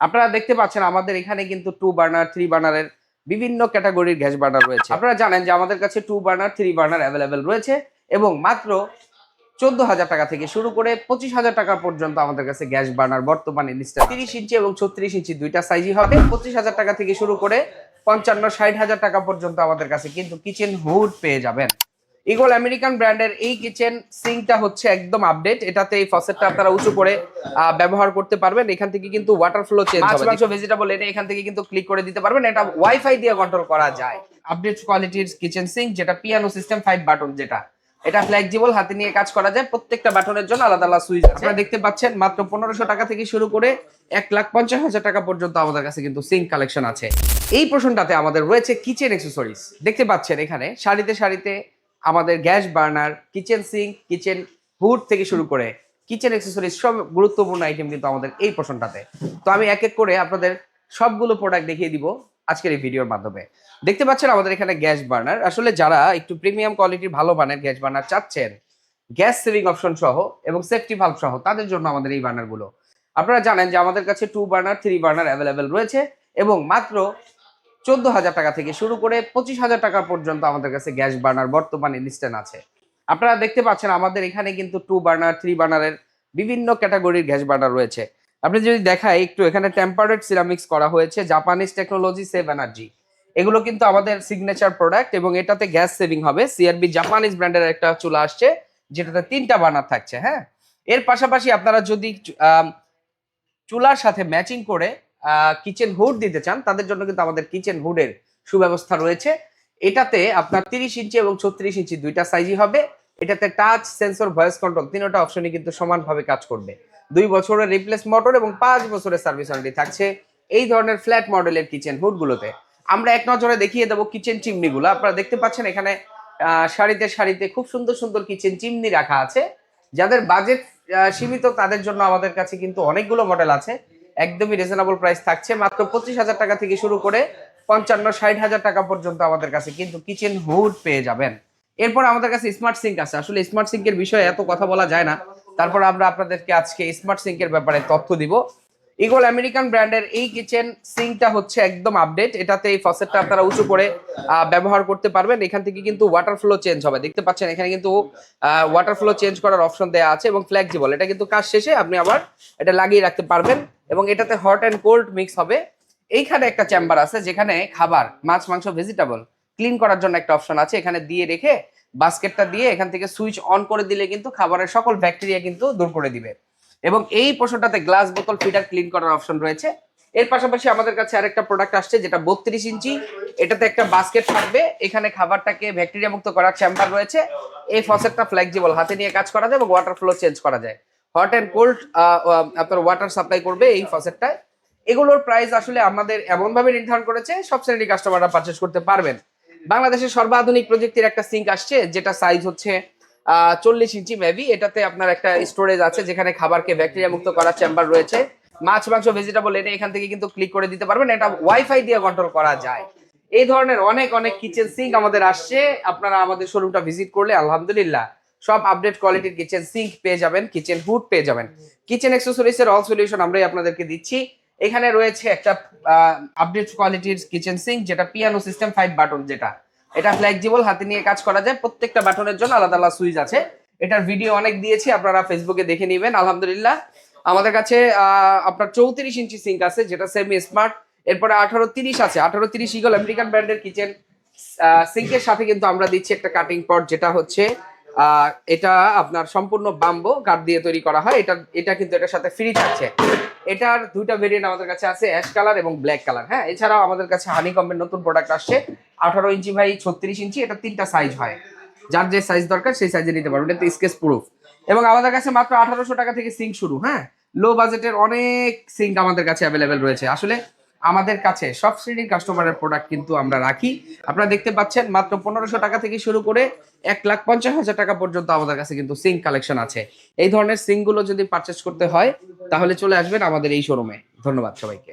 আপনারা দেখতে পাচ্ছেন আমাদের এখানে কিন্তু টু বার্নার থ্রি বার্নারের বিভিন্ন ক্যাটাগরির গ্যাস বার্নার রয়েছে। আপনারা জানেন যে আমাদের কাছে two burner three burner available রয়েছে এবং মাত্র চোদ্দ হাজার টাকা থেকে শুরু করে পঁচিশ হাজার টাকা পর্যন্ত আমাদের কাছে গ্যাস বার্নার বর্তমানে তিরিশ ইঞ্চি এবং ছত্রিশ ইঞ্চি দুইটা সাইজই হবে। পঁচিশ হাজার টাকা থেকে শুরু করে পঞ্চান্ন ষাট হাজার টাকা পর্যন্ত আমাদের কাছে কিন্তু কিচেন হুড পেয়ে যাবেন। ইগল আমেরিকান ব্র্যান্ডের এই কিচেন সিঙ্কটা হচ্ছে একদম আপডেট। এটাতে এই ফসেটটা আপনারা উঁচু করে ব্যবহার করতে পারবেন। এখান থেকে কিন্তু ওয়াটার ফ্লো চেঞ্জ হবে। মাছ ভেজিটেবল এনে এখান থেকে কিন্তু ক্লিক করে দিতে পারবেন। এটা ওয়াইফাই দিয়ে কন্ট্রোল করা যায়। আপডেট কোয়ালিটির কিচেন সিঙ্ক যেটা পিয়ানো সিস্টেম ফাইভ বাটন যেটা। এটা ফ্লেক্সিবল হাতে নিয়ে কাজ করা যায়। প্রত্যেকটা বাটনের জন্য আলাদা আলাদা সুইচ আছে। আপনারা দেখতে পাচ্ছেন মাত্র পনেরোশো টাকা থেকে শুরু করে এক লাখ পঞ্চাশ হাজার টাকা পর্যন্ত আমাদের কাছে কিন্তু সিঙ্ক কালেকশন আছে। এই পোর্শনটাতে আমাদের রয়েছে কিচেন অ্যাক্সেসরিজ দেখতে পাচ্ছেন এখানে সারিতে সারিতে আমাদের gas burner, kitchen sink, kitchen hood থেকে শুরু করে কিচেন অ্যাক্সেসরিজ সব গুরুত্বপূর্ণ আইটেম কিন্তু আমাদের এই পোর্শনটাতে তো আমি এক এক করে আপনাদের সবগুলো প্রোডাক্ট দেখিয়ে দিব আজকের এই ভিডিওর মাধ্যমে। দেখতে পাচ্ছেন আমাদের এখানে গ্যাস বার্নার। আসলে যারা একটু প্রিমিয়াম কোয়ালিটির ভালো মানের গ্যাস বার্নার চাচ্ছেন, গ্যাস সেভিং অপশন সহ এবং সেফটি ভাল্ব সহ, তাদের জন্য আমাদের এই বার্নারগুলো। আপনারা জানেন যে আমাদের কাছে two burner three burner available রয়েছে এবং মাত্র চোদ্দ হাজার টাকা থেকে শুরু করে পঁচিশ হাজার টাকা পর্যন্ত আমাদের কাছে গ্যাস বার্নার বর্তমানে লিস্টেন আছে। আপনারা দেখতে পাচ্ছেন আমাদের এখানে কিন্তু টু বার্নার থ্রি বার্নারের বিভিন্ন ক্যাটাগরির গ্যাস বার্নার রয়েছে। আপনি যদি দেখায়, একটু এখানে টেম্পারেট সিরামিক্স করা হয়েছে জাপানিজ টেকনোলজি সেভ এনার্জি এগুলো কিন্তু আমাদের সিগনেচার প্রোডাক্ট এবং এটাতে গ্যাস সেভিং হবে। সিআরবি জাপানিজ ব্র্যান্ডের একটা চুলা আসছে, যেটাতে তিনটা বার্নার থাকছে হ্যাঁ? এর পাশাপাশি আপনারা যদি চুলার সাথে ম্যাচিং করে কিচেন হুড দিতে চান, তাদের জন্য কিন্তু আমাদের কিচেন হুডের সুব্যবস্থা রয়েছে। এটাতে আপনার তিরিশ ইঞ্চি এবং ছত্রিশ ইঞ্চি দুইটা সাইজই হবে। এটাতে টাচ সেন্সর ভয়েস কন্ট্রোল তিনটা অপশনই কিন্তু সমানভাবে কাজ করবে। দুই বছরের রিপ্লেস মোটর এবং পাঁচ বছরের সার্ভিস ওয়ারেন্টি থাকছে এই ধরনের ফ্ল্যাট মডেলের কিচেন হুডগুলোতে আমরা এক নজরে দেখিয়ে দেবো কিচেন চিমনিগুলো আপনারা দেখতে পাচ্ছেন এখানে সারিতে সারিতে খুব সুন্দর সুন্দর কিচেন চিমনি রাখা আছে। যাদের বাজেট সীমিত তাদের জন্য আমাদের কাছে কিন্তু অনেকগুলো মডেল আছে। একদমই রিজনেবল প্রাইস থাকছে। মাত্র পঁচিশ হাজার টাকা থেকে শুরু করে পঞ্চান্ন, ষাট হাজার টাকা পর্যন্ত আমাদের কাছে কিন্তু কিচেন হুড পেয়ে যাবেন। এরপর আমাদের কাছে স্মার্ট সিঙ্ক আছে। আসলে স্মার্ট সিঙ্কের বিষয়ে এত কথা বলা যায় না। তারপর আমরা আপনাদেরকে আজকে স্মার্ট সিঙ্কের ব্যাপারে তথ্য দিব। ইগল আমেরিকান ব্র্যান্ডের এই কিচেন সিঙ্কটা হচ্ছে একদম আপডেট এটাতে এই ফসেটটা আপনারা উঁচু করে ব্যবহার করতে পারবেন। এখান থেকে কিন্তু ওয়াটার ফ্লো চেঞ্জ হবে। দেখতে পাচ্ছেন, এখানে কিন্তু ওয়াটার ফ্লো চেঞ্জ করার অপশন দেওয়া আছে এবং ফ্লেক্সিবল এটা কিন্তু কাজ শেষে আপনি আবার এটা লাগিয়ে রাখতে পারবেন। এবং এটাতে হট অ্যান্ড কোল্ড মিক্স হবে। এইখানে একটা চেম্বার আছে যেখানে খাবার, মাছ, মাংস ভেজিটেবল ক্লিন করার জন্য একটা অপশন আছে। এখানে দিয়ে রেখে বাস্কেটটা দিয়ে এখান থেকে সুইচ অন করে দিলে কিন্তু খাবারের সকল ব্যাকটেরিয়া কিন্তু দূর করে দিবে। এবং এই পোষণটাতে গ্লাস বোতল ফিটার ক্লিন করার অপশন রয়েছে। এর পাশাপাশি আমাদের কাছে আরেকটা প্রোডাক্ট আসছে যেটা বত্রিশ ইঞ্চি। এটাতে একটা বাস্কেট থাকবে এখানে খাবারটাকে ব্যাকটেরিয়া মুক্ত করার চেম্বার রয়েছে। এই ফসেটটা ফ্লেক্সিবল হাতে নিয়ে কাজ করা যায় এবং ওয়াটার ফ্লো চেঞ্জ করা যায়। হট অ্যান্ড কোল্ড আপনার ওয়াটার সাপ্লাই করবে এই ফসেটটায় এগুলোর প্রাইস আসলে আমাদের এমনভাবে নির্ধারণ করেছে, সব শ্রেণির কাস্টমাররা পারচেস করতে পারবেন। বাংলাদেশের সর্বাধুনিক প্রযুক্তির একটা সিঙ্ক আসছে, যেটা সাইজ হচ্ছে চল্লিশ ইঞ্চি মেবি এটাতে আপনার একটা স্টোরেজ আছে, যেখানে খাবারকে ব্যাকটেরিয়া মুক্ত করার চেম্বার রয়েছে। মাছ, মাংস ভেজিটেবল এনে এখান থেকে কিন্তু ক্লিক করে দিতে পারবেন। এটা ওয়াইফাই দিয়ে কন্ট্রোল করা যায়। এই ধরনের অনেক অনেক কিচেন সিঙ্ক আমাদের আসছে। আপনারা আমাদের শোরুমটা ভিজিট করলে, আলহামদুলিল্লাহ। সব আপডেট কোয়ালিটির কিচেন সিঙ্ক পেয়ে যাবেন কিচেন হুড পেয়ে যাবেন। কিচেন অ্যাক্সেসরিজ এর অল সলিউশন আমরাই আপনাদেরকে দিচ্ছি। এখানে রয়েছে একটা আপডেট কোয়ালিটির কিচেন সিঙ্ক যেটা পিয়ানো সিস্টেম ফাইভ বাটন যেটা। এটা ফ্লেক্সিবল হাতে নিয়ে কাজ করা যায়, প্রত্যেকটা বাটনের জন্য আলাদা আলাদা সুইচ আছে। এটার ভিডিও অনেক দিয়েছি, আপনারা ফেসবুকে দেখে নেবেন, আলহামদুলিল্লাহ। আমাদের কাছে আপনার চৌত্রিশ ইঞ্চি সিঙ্ক আছে, যেটা সেমি স্মার্ট এরপরে আঠারো তিরিশ আছে, আঠারো তিরিশ ইগল আমেরিকান ব্র্যান্ডের কিচেন সিঙ্কের সাথে কিন্তু আমরা দিচ্ছি একটা কাটিং পট যেটা হচ্ছে এটা আপনার সম্পূর্ণ বাম্বো কাঠ দিয়ে তৈরি করা হয়। এটা এটা কিন্তু এটার সাথে ফ্রি থাকছে। এটার দুইটা ভেরিয়েন্ট আমাদের কাছে আছে অ্যাশ কালার এবং ব্ল্যাক কালার হ্যাঁ? এছাড়াও আমাদের কাছে হানি কম্বের নতুন প্রোডাক্ট আসছে। আঠারো ইঞ্চি ভাই ছত্রিশ ইঞ্চি, এটা তিনটা সাইজ হয়। যার যে সাইজ দরকার, সেই সাইজে নিতে পারবেন। এটা স্কেচ প্রুফ এবং আমাদের কাছে মাত্র আঠারোশো টাকা থেকে সিঙ্ক শুরু হ্যাঁ? লো বাজেটের অনেক সিঙ্ক আমাদের কাছে অ্যাভেলেবেল রয়েছে। আসলে আমাদের কাছে সব শ্রেণির কাস্টমারের প্রোডাক্ট কিন্তু আমরা রাখি। আপনারা দেখতে পাচ্ছেন, মাত্র পনেরোশো টাকা থেকে শুরু করে এক লাখ পঞ্চাশ হাজার টাকা পর্যন্ত আমাদের কাছে কিন্তু সিং কালেকশন আছে। এই ধরনের সিঙ্কগুলো যদি পারচেস করতে হয়, তাহলে চলে আসবেন আমাদের এই শোরুমে ধন্যবাদ সবাইকে।